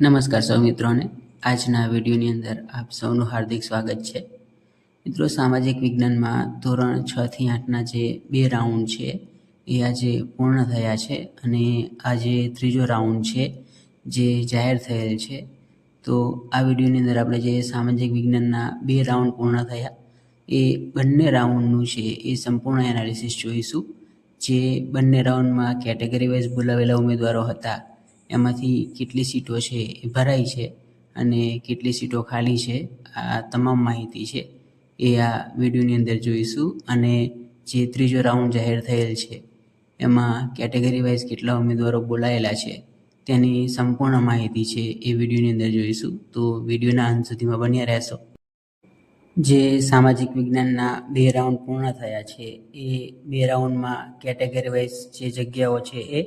નમસ્કાર સૌ મિત્રોને. આજના વિડીયોની અંદર આપ સૌનું હાર્દિક સ્વાગત છે. મિત્રો, સામાજિક વિજ્ઞાનમાં ધોરણ છ થી આઠના જે બે રાઉન્ડ છે, એ આજે પૂર્ણ થયા છે અને આજે ત્રીજો રાઉન્ડ છે, જે જાહેર થયેલ છે, તો આ વિડીયોની અંદર આપણે જે સામાજિક વિજ્ઞાનના બે રાઉન્ડ પૂર્ણ થયા, એ બંને રાઉન્ડનું છે, એ સંપૂર્ણ એનાલિસિસ જોઈશું. જે બંને રાઉન્ડમાં કેટેગરી વાઇઝ બોલાવેલા ઉમેદવારો હતા એમાંથી કેટલી સીટો છે એ ભરાઈ છે અને કેટલી સીટો ખાલી છે, આ તમામ માહિતી છે એ આ વિડીયોની અંદર જોઈશું અને જે ત્રીજો રાઉન્ડ જાહેર થયેલ છે એમાં કેટેગરી વાઇઝ કેટલા ઉમેદવારો બોલાયેલા છે તેની સંપૂર્ણ માહિતી છે એ વિડીયોની અંદર જોઈશું. તો વિડીયોના અંત સુધીમાં બન્યા રહેશો. જે સામાજિક વિજ્ઞાનના બે રાઉન્ડ પૂર્ણ થયા છે એ બે રાઉન્ડમાં કેટેગરી વાઇઝ જે જગ્યાઓ છે એ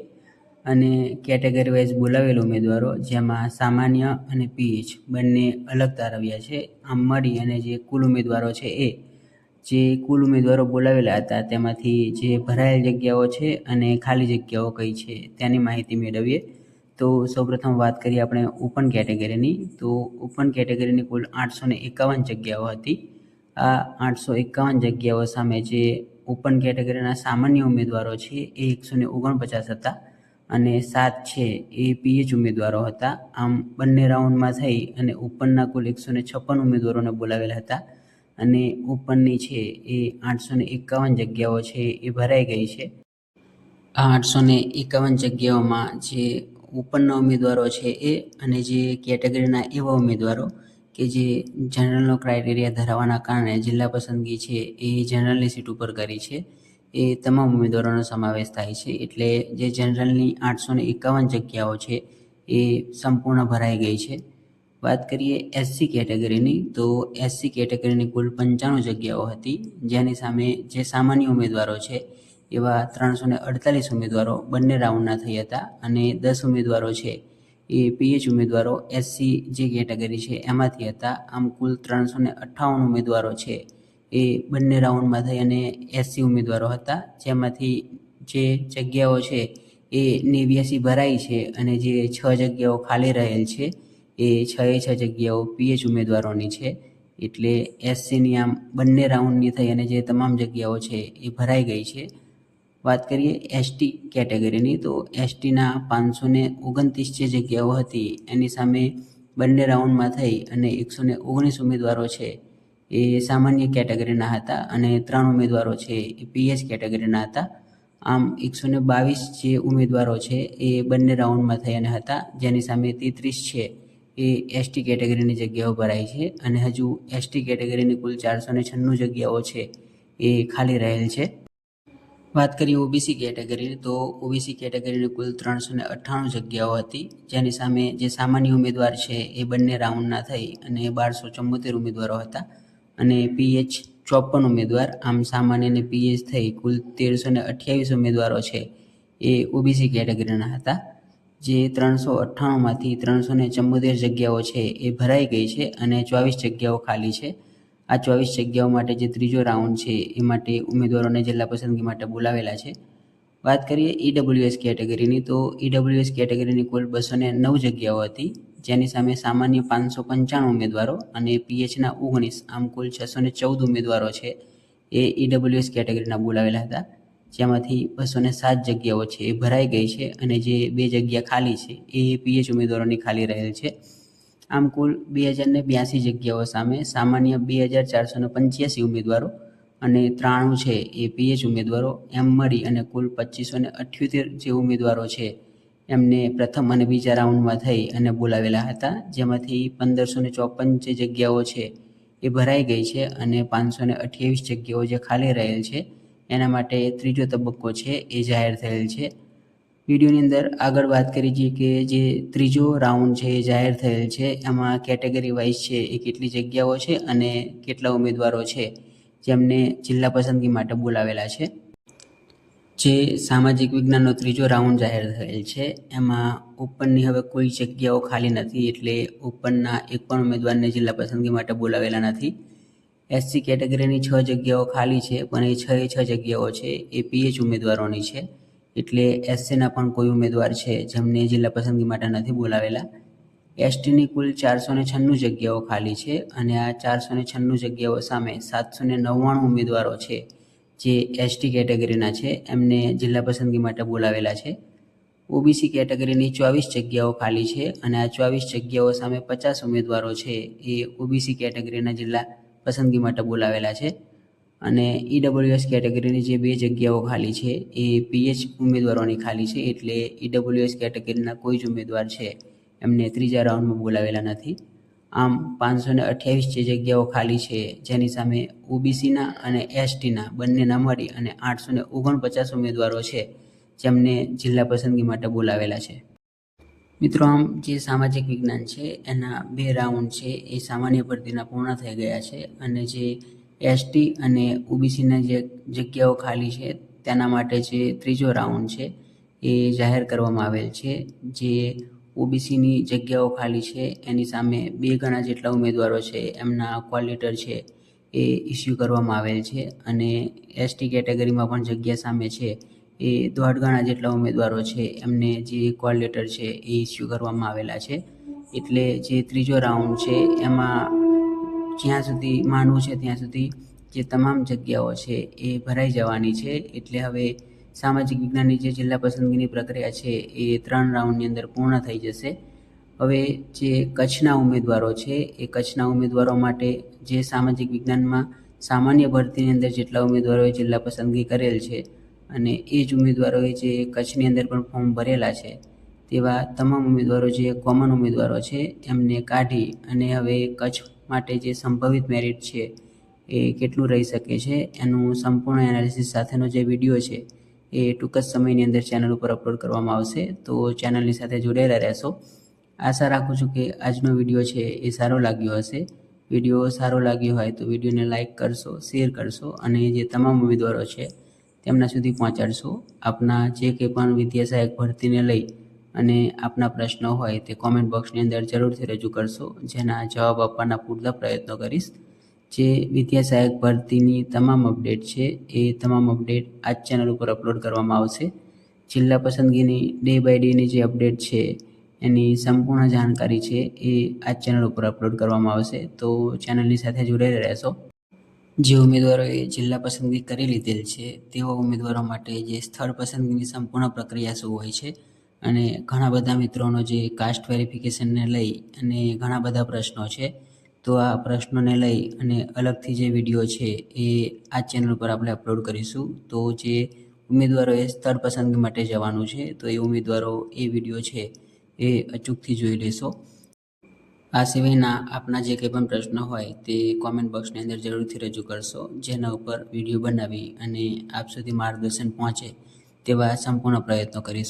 અને કેટેગરી વાઇઝ બોલાવેલ ઉમેદવારો, જેમાં સામાન્ય અને પીએચ બંને અલગ તારવ્યા છે. આમ મળી અને જે કુલ ઉમેદવારો છે એ, જે કુલ ઉમેદવારો બોલાવેલા હતા, તેમાંથી જે ભરાયેલ જગ્યાઓ છે અને ખાલી જગ્યાઓ કઈ છે, તેની માહિતી મેળવીએ. તો સૌપ્રથમ વાત કરીએ આપણે ઓપન કેટેગરીની તો ઓપન કેટેગરીની કુલ આઠસો એકાવન જગ્યાઓ હતી. આ આઠસો એકાવન જગ્યાઓ સામે જે ઓપન કેટેગરીના સામાન્ય ઉમેદવારો છે એ એકસો ઓગણપચાસ હતા. અને સાત છે એ પીએચ ઉમેદવારો હતા. આમ બંને રાઉન્ડમાં થઈ અને ઓપનના કુલ એકસો ને છપ્પન ઉમેદવારોને બોલાવેલા હતા. અને ઓપનની છે એ આઠસો ને એકાવન જગ્યાઓ છે એ ભરાઈ ગઈ છે. આ આઠસો ને એકાવન જગ્યાઓમાં જે ઓપનના ઉમેદવારો છે એ અને જે કેટેગરીના એવા ઉમેદવારો કે જે જનરલનો ક્રાઇટેરિયા ધરાવવાના કારણે જિલ્લા પસંદગી છે એ જનરલની સીટ ઉપર કરી છે. એ તમામ ઉમેદવારોનો સમાવેશ થાય છે. એટલે જે જનરલની આઠસો ને એકાવન જગ્યાઓ છે, એ સંપૂર્ણ ભરાઈ ગઈ છે. વાત કરીએ એસસી કેટેગરીની તો એસસી કેટેગરીની કુલ પંચાણું જગ્યાઓ હતી. જેની સામે જે સામાન્ય ઉમેદવારો છે, એવા ત્રણસો ને અડતાલીસ ઉમેદવારો બંને રાઉન્ડના થઈ હતા. અને દસ ઉમેદવારો છે, એ પીએચ ઉમેદવારો એસસી જે કેટેગરી છે એમાંથી હતા. આમ કુલ ત્રણસો ને અઠ્ઠાવન ઉમેદવારો છે. એ બંને રાઉન્ડમાં થઈ અને એસસી ઉમેદવારો હતા. જેમાંથી જે જગ્યાઓ છે એ નેવ્યાસી ભરાઈ છે અને જે છ જગ્યાઓ ખાલી રહેલ છે એ છ એ છ જગ્યાઓ પીએચ ઉમેદવારોની છે. એટલે એસસીની આમ બંને રાઉન્ડની થઈ અને જે તમામ જગ્યાઓ છે એ ભરાઈ ગઈ છે. વાત કરીએ એસટી કેટેગરીની, તો એસટીના પાંચસો ને ઓગણત્રીસ જે જગ્યાઓ હતી એની સામે બંને રાઉન્ડમાં થઈ અને એકસો ઓગણીસ ઉમેદવારો છે. એ સામાન્ય કેટેગરીના હતા અને ત્રણ ઉમેદવારો છે, એ પીએચ કેટેગરીના હતા. આમ એકસો ને બાવીસ જે ઉમેદવારો છે, એ બંને રાઉન્ડમાં થઈ હતા, જેની સામે તેત્રીસ છે, એ એસટી કેટેગરીની જગ્યાઓ ભરાઈ છે અને હજુ એસટી કેટેગરીની કુલ ચારસો ને છન્નું જગ્યાઓ છે, એ ખાલી રહેલ છે. વાત કરીએ ઓબીસી કેટેગરીની, તો ઓબીસી કેટેગરીની કુલ ત્રણસો ને અઠ્ઠાણું જગ્યાઓ હતી, જેની સામે જે સામાન્ય ઉમેદવાર છે, એ બંને રાઉન્ડના થઈ અને બારસો ચુમ્મોતેર ઉમેદવારો હતા. અને પીએચ ચોપન ઉમેદવાર, આમ સામાન્ય અને પીએચ થઈ કુલ તેરસો ને અઠ્યાવીસ ઉમેદવારો છે એ ઓબીસી કેટેગરીના હતા, જે ત્રણસો અઠ્ઠાણુંમાંથી ત્રણસો ને ચુમ્મોતેર જગ્યાઓ છે એ ભરાઈ ગઈ છે અને ચોવીસ જગ્યાઓ ખાલી છે. આ ચોવીસ જગ્યાઓ માટે જે ત્રીજો રાઉન્ડ છે એ માટે ઉમેદવારોને જિલ્લા પસંદગી માટે બોલાવેલા છે. વાત કરીએ ઈડબ્લ્યુએસ કેટેગરીની, તો ઈડબ્લ્યુએસ કેટેગરીની કુલ બસો ને નવ જગ્યાઓ હતી. જેની સામે સામાન્ય પાંચસો પંચાણું ઉમેદવારો અને પીએચના ઓગણીસ, આમ કુલ છસો ને ચૌદ ઉમેદવારો છે. એ ઈડબ્લ્યુએસ કેટેગરીના બોલાવેલા હતા, જેમાંથી બસો ને સાત જગ્યાઓ છે એ ભરાઈ ગઈ છે અને જે બે જગ્યા ખાલી છે એ પીએચ ઉમેદવારોની ખાલી રહેલ છે. આમ કુલ બે હજાર ને બ્યાસી જગ્યાઓ સામે સામાન્ય બે હજાર ચારસો ને પંચ્યાસી ઉમેદવારો અને ત્રાણું છે એ પીએચ ઉમેદવારો, એમ મળી અને કુલ પચીસો ને અઠ્યોતેર જે ઉમેદવારો છે એમને પ્રથમ અને બીજા રાઉન્ડમાં થઈ અને બોલાવેલા હતા, જેમાંથી પંદરસો ને ચોપન જે જગ્યાઓ છે એ ભરાઈ ગઈ છે અને પાંચસો ને અઠ્યાવીસ જગ્યાઓ જે ખાલી રહેલ છે, એના માટે ત્રીજો તબક્કો છે એ જાહેર થયેલ છે. વિડીયોની અંદર આગળ વાત કરી છે કે જે ત્રીજો રાઉન્ડ છે એ જાહેર થયેલ છે, એમાં કેટેગરી વાઇઝ છે એ કેટલી જગ્યાઓ છે અને કેટલા ઉમેદવારો છે, જેમને જિલ્લા પસંદગી માટે બોલાવેલા છે. જે સામાજિક વિજ્ઞાનનો ત્રીજો રાઉન્ડ જાહેર થયેલ છે, એમાં ઓપનની હવે કોઈ જગ્યાઓ ખાલી નથી એટલે ઓપનના એક પણ ઉમેદવારને જિલ્લા પસંદગી માટે બોલાવેલા નથી. એસસી કેટેગરીની છ જગ્યાઓ ખાલી છે, પણ એ છ એ છ જગ્યાઓ છે, એ પીએચ ઉમેદવારોની છે. એટલે એસસીના પણ કોઈ ઉમેદવાર છે જેમને જિલ્લા પસંદગી માટે નથી બોલાવેલા. એસટીની કુલ ચારસો ને છન્નું જગ્યાઓ ખાલી છે અને આ ચારસો ને છન્નું જગ્યાઓ સામે સાતસો ને નવ્વાણું ઉમેદવારો છે. જે એસટી કેટેગરીના છે, એમને જિલ્લા પસંદગી માટે બોલાવેલા છે. ઓબીસી કેટેગરીની ચોવીસ જગ્યાઓ ખાલી છે અને આ ચોવીસ જગ્યાઓ સામે પચાસ ઉમેદવારો છે એ ઓબીસી કેટેગરીના જિલ્લા પસંદગી માટે બોલાવેલા છે. અને ઈડબ્લ્યુએસ કેટેગરીની જે બે જગ્યાઓ ખાલી છે, એ પીએચ ઉમેદવારોની ખાલી છે એટલે ઈડબ્લ્યુએસ કેટેગરીના કોઈ જ ઉમેદવાર છે, એમને ત્રીજા રાઉન્ડમાં બોલાવેલા નથી. આમ પાંચસો ને અઠ્યાવીસ જે જગ્યાઓ ખાલી છે, જેની સામે ઓબીસીના અને એસટીના બંનેના મળી અને આઠસો ને ઓગણપચાસ ઉમેદવારો છે, જેમને જિલ્લા પસંદગી માટે બોલાવેલા છે. મિત્રો, આમ જે સામાજિક વિજ્ઞાન છે, એના બે રાઉન્ડ છે, એ સામાન્ય ભરતીના પૂર્ણ થઈ ગયા છે અને જે એસટી અને ઓબીસીના જે જગ્યાઓ ખાલી છે, તેના માટે જે ત્રીજો રાઉન્ડ છે, એ જાહેર કરવામાં આવેલ છે, જે ઓબીસીની જગ્યાઓ ખાલી છે, એની સામે બે ગણા જેટલા ઉમેદવારો છે, એમના કોલ લેટર છે એ ઇસ્યુ કરવામાં આવેલ છે અને એસટી કેટેગરીમાં પણ જગ્યા સામે છે એ દોઢ ગણા જેટલા ઉમેદવારો છે, એમને જે કોલ લેટર છે એ ઇસ્યુ કરવામાં આવેલા છે. એટલે જે ત્રીજો રાઉન્ડ છે, એમાં જ્યાં સુધી માનવું છે ત્યાં સુધી જે તમામ જગ્યાઓ છે એ ભરાઈ જવાની છે, એટલે હવે સામાજિક વિજ્ઞાનની જે જિલ્લા પસંદગીની પ્રક્રિયા છે, એ ત્રણ રાઉન્ડની અંદર પૂર્ણ થઈ જશે. હવે જે કચ્છના ઉમેદવારો છે, એ કચ્છના ઉમેદવારો માટે જે સામાજિક વિજ્ઞાનમાં સામાન્ય ભરતીની અંદર જેટલા ઉમેદવારોએ જિલ્લા પસંદગી કરેલ છે અને એ જ ઉમેદવારોએ જે કચ્છની અંદર પણ ફોર્મ ભરેલા છે, તેવા તમામ ઉમેદવારો જે કોમન ઉમેદવારો છે, એમને કાઢી અને હવે કચ્છ માટે જે સંભવિત મેરિટ છે, એ કેટલું રહી શકે છે, એનું સંપૂર્ણ એનાલિસિસ સાથેનો જે વીડિયો છે એ ટૂંક જ સમયની અંદર ચેનલ ઉપર અપલોડ કરવામાં આવશે. તો ચેનલની સાથે જોડાયેલા રહેશો. આશા રાખું છું કે આજનો વીડિયો છે એ સારો લાગ્યો હશે. વીડિયો સારો લાગ્યો હોય તો વિડીયોને લાઇક કરશો શેર કરશો અને જે તમામ ઉમેદવારો છે તેમના સુધી પહોંચાડશો. આપના જે કંઈ પણ વિદ્યા સહાયક ભરતીને લઈ અને આપના પ્રશ્નો હોય તે કોમેન્ટ બોક્સની અંદર જરૂરથી રજૂ કરશો. જેના જવાબ આપવાના પૂરતા પ્રયત્નો કરીશ. જે વિદ્યા સહાયક ભરતીની તમામ અપડેટ છે, એ તમામ અપડેટ આ ચેનલ ઉપર અપલોડ કરવામાં આવશે. જિલ્લા પસંદગીની ડે બાય ડેની જે અપડેટ છે, એની સંપૂર્ણ જાણકારી છે, એ આ ચેનલ ઉપર અપલોડ કરવામાં આવશે. તો ચેનલની સાથે જોડાયેલા રહેશો જે ઉમેદવારોએ જિલ્લા પસંદગી કરી લીધેલ છે, તેવા ઉમેદવારો માટે જે સ્થળ પસંદગીની સંપૂર્ણ પ્રક્રિયા શું હોય છે અને ઘણા બધા મિત્રોનો જે કાસ્ટ વેરિફિકેશનને લઈ અને ઘણા બધા પ્રશ્નો છે તો આ પ્રશ્નોને લઈ અને અલગથી જે વીડિયો છે એ આ ચેનલ પર આપણે અપલોડ કરીશું. તો જે ઉમેદવારોએ સ્થળ પસંદગી માટે જવાનું છે, તો એ ઉમેદવારો એ વીડિયો છે એ અચૂકથી જોઈ લેશો. આ સિવાયના આપના જે કંઈ પણ પ્રશ્ન હોય તે કોમેન્ટ બોક્સની અંદર જરૂરથી રજૂ કરશો. જેના ઉપર વીડિયો બનાવી અને આપ સુધી માર્ગદર્શન પહોંચે તેવા સંપૂર્ણ પ્રયત્નો કરીશ.